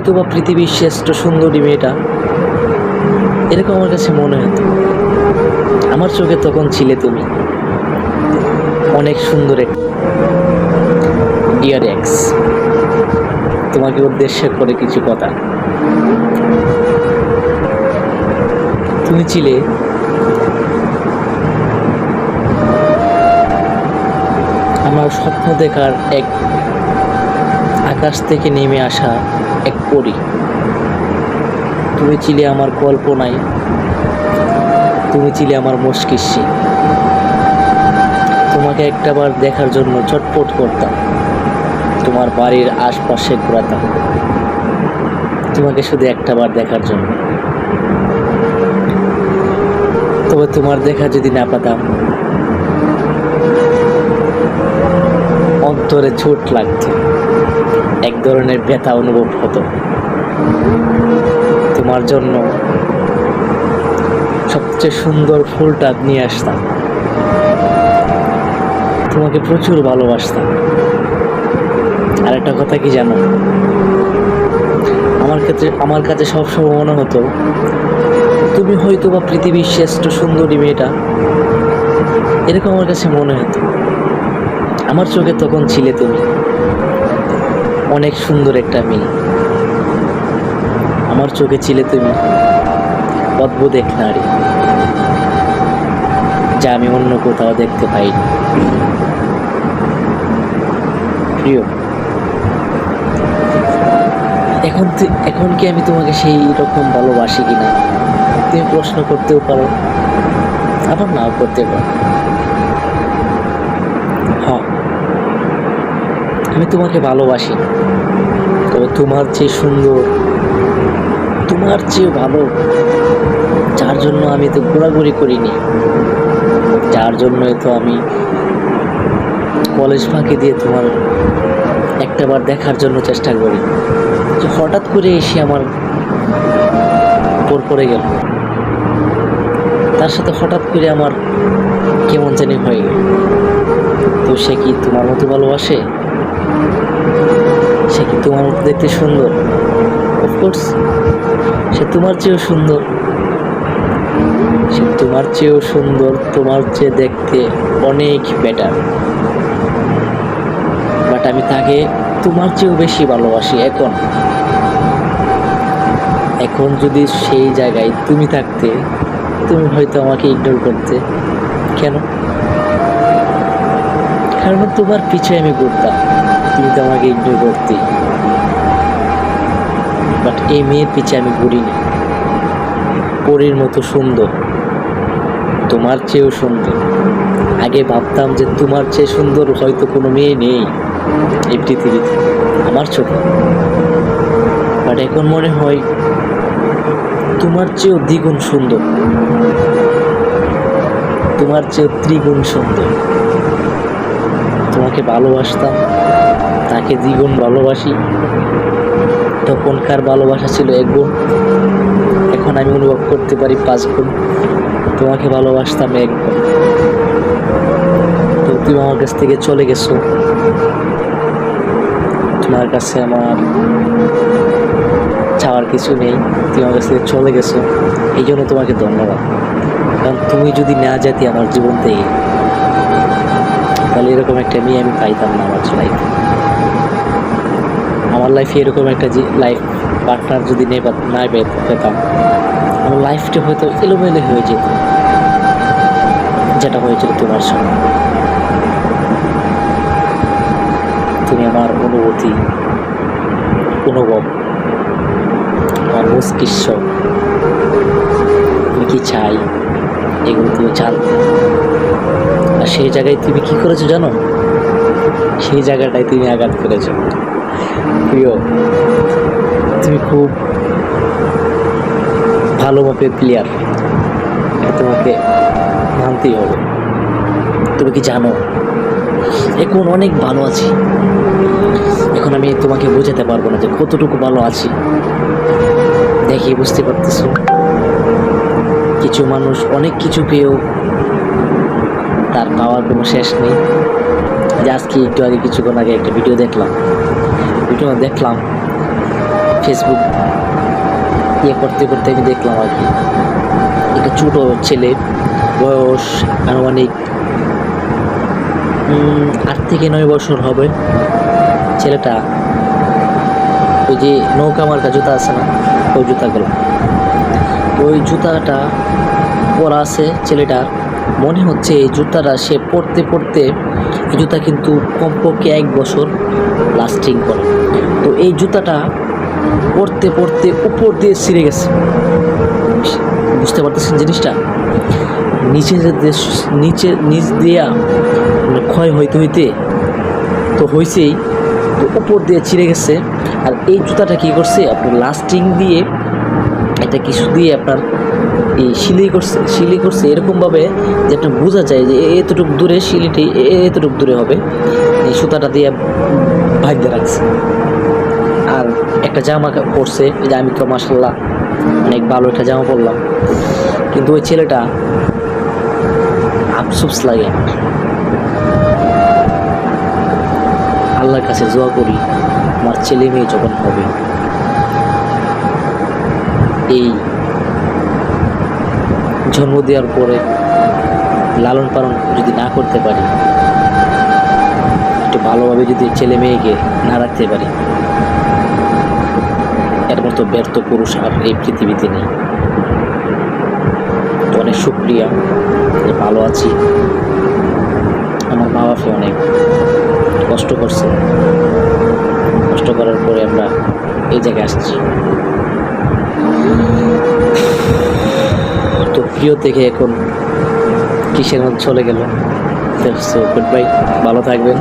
হয়তো বা পৃথিবীর শ্রেষ্ঠ সুন্দরী মেয়েটা। এরকম আমার কাছে মনে হতো আমার চোখে তখন ছিলে তুমি। অনেক সুন্দর ইয়ার এক্স তোমাকে উদ্দেশ্য করে কিছু কথা। তুমি ছিলে আমার স্বপ্ন দেখার এক আকাশ থেকে নেমে আসা এক পরী। তুমি ছিলে আমার কল্পনায় তুমি ছিলে আমার মস্তিষ্কে। তোমাকে একটাবার দেখার জন্য চটপট করতাম, তোমার বাড়ির আশপাশে ঘোরাতাম তোমাকে শুধু একটাবার দেখার জন্য। তবে তোমার দেখা যদি না পেতাম অন্তরে চোট লাগতো এক ধরনের ব্যথা অনুভব হতো। তোমার জন্য সবচেয়ে সুন্দর ফুলটা নিয়ে আসতাম। তোমাকে প্রচুর ভালোবাসতাম। আর একটা কথা কি জানো? আমার ক্ষেত্রে, আমার কাছে সবসময় মনে হতো, তুমি হয়তো বা পৃথিবীর শ্রেষ্ঠ সুন্দরী মেয়েটা। এরকম আমার কাছে মনে হতো। আমার চোখে তখন ছিলে তুমি। অনেক সুন্দর একটা মেয়ে আমার চোখে ছিলে তুমি। অদ্ভুত এক নারী। যা আমি অন্য কোথাও দেখতে পাইনি। প্রিয়। এখন এখন কি আমি তোমাকে সেই রকম ভালোবাসি কিনা? তুমি প্রশ্ন করতেও পারো। আবার নাও করতে পারো। আমি তোমাকে ভালোবাসি। তবে তোমার চেয়ে সুন্দর, তোমার চেয়ে ভালো, যার জন্য আমি তো ঘোরাঘুরি করিনি, যার জন্যই তো আমি কলেজ ফাঁকি দিয়ে তোমার একটাবার দেখার জন্য চেষ্টা করি। যে হঠাৎ করে এসে আমার উপর পড়ে গেল। তার সাথে হঠাৎ করে আমার কেমন জানি হয়ে গেল। তো সে কি তোমার মতো ভালোবাসে? সে কি তোমার দেখতে সুন্দর? অফকোর্স সে তোমার চেয়েও সুন্দর। সে তোমার চেয়েও সুন্দর, তোমার চেয়ে দেখতে অনেক বেটার বাট আমি তাকে তোমার চেয়েও বেশি ভালোবাসি এখন। এখন যদি সেই জায়গায় তুমি থাকতে, তুমি হয়তো আমাকে ইগনোর করতে। কেন? কারণ তোমার পিছে আমি ঘুরতাম। তুমি তো আমাকে ইগনোর করতে। বাট এই মেয়ের পিছে আমি ঘুরিনি। পরীর মতো সুন্দর। তোমার চেয়েও সুন্দর। আগে ভাবতাম যে তোমার চেয়ে সুন্দর হয়তো কোনো মেয়ে নেই এই পৃথিবীতে, আমার চোখে। বাট এখন মনে হয় তোমার চেয়েও দ্বিগুণ সুন্দর। তোমার চেয়েও ত্রিগুণ সুন্দর। তোমাকে ভালোবাসতাম। তাকে দ্বিগুণ ভালোবাসি। তখনকার ভালোবাসা ছিল এক গুণ? এখন আমি অনুভব করতে পারি পাঁচ গুণ। তোমাকে ভালোবাসতাম এক গুণ। তো তুমি আমার কাছ থেকে চলে গেছো। তোমার কাছে আমার চাওয়ার কিছু নেই। তুমি আমার কাছ থেকে চলে গেছো। এই জন্য তোমাকে ধন্যবাদ। কারণ তুমি যদি না যেতে আমার জীবন থেকে, তাহলে এরকম একটা মেয়ে আমি পাইতাম না আমার লাইফে আমার লাইফে এরকম একটা লাইফ পার্টনার যদি নেই না পেতাম। আমার লাইফটা হয়তো এলোমেলো হয়ে যেত, যেটা হয়েছিল তোমার সঙ্গে তুমি আমার অনুভূতি, অনুভব, আমার মস্তিষ্ক, তুমি কি চাই, এগুলো তুমি জানতে আর সেই জায়গায় তুমি কি করেছ জানো? সেই জায়গাটায় তুমি আঘাত করেছ। প্রিয়, তুমি খুব ভালো মাপের প্লেয়ার তোমাকে মানতেই হবে। তুমি কি জানো, এখন অনেক ভালো আছি। এখন আমি তোমাকে বোঝাতে পারব না যে কতটুকু ভালো আছি। দেখি বুঝতে পারতেছো, কিছু মানুষ অনেক কিছু পেয়েও তার পাওয়ার কোনো শেষ নেই। যে আজকে একটু আগে, কিছুক্ষণ আগে একটা ভিডিও দেখলাম। ভিডিও দেখলাম ফেসবুক ইয়ে করতে করতে আমি দেখলাম আর কি। একটা ছোটো ছেলে, বয়স আনুমানিক আট থেকে নয় বছর হবে। ছেলেটা ওই যে নৌকা মার্কা জুতা আছে না, ওই জুতাগুলো। ওই জুতাটা পরা আছে ছেলেটার। মনে হচ্ছে এই জুতাটা সে পরতে পরতে এই জুতা কিন্তু কমপক্ষে এক বছর লাস্টিং করে। তো এই জুতাটা পরতে পরতে উপর দিয়ে ছিঁড়ে গেছে। বুঝতে পারতেছেন জিনিসটা? নিচে নিচে, নিচ দিয়া মানে ক্ষয় হইতে হইতে তো হয়েছেই তো উপর দিয়ে ছিঁড়ে গেছে। আর এই জুতাটা কী করছে? আপনার লাস্টিং দিয়ে, এটা কিছু দিয়ে আপনার এই সিলাই করছে, শিলি করছে এরকমভাবে যে আপনার বোঝা যায় যে এতটুকু দূরে শিলিটি এতটুকু দূরে হবে। এই সুতাটা দিয়ে ভাগ্যে রাখছে। আর একটা জামা পরছে যে আমি তো মাসাল্লাহ অনেক ভালো একটা জামা পরলাম। কিন্তু ওই ছেলেটা আফসোস লাগে। আল্লাহর কাছে দোয়া করি, আমার ছেলে মেয়ে যখন হবে, এই জন্ম দেওয়ার পরে লালন পালন যদি না করতে পারি, একটু ভালোভাবে যদি ছেলে মেয়েকে না রাখতে পারি, এর মতো ব্যর্থ পুরুষ আর এই পৃথিবীতে নেই। তো অনেক সুক্রিয়া যে ভালো আছি। আমার মা বাপে অনেক কষ্ট করছে। কষ্ট করার পরে আমরা এই জায়গায় আসছি। তো প্রিয় দেখে এখন কিসের চলে গেল। গুড বাই ভালো থাকবেন।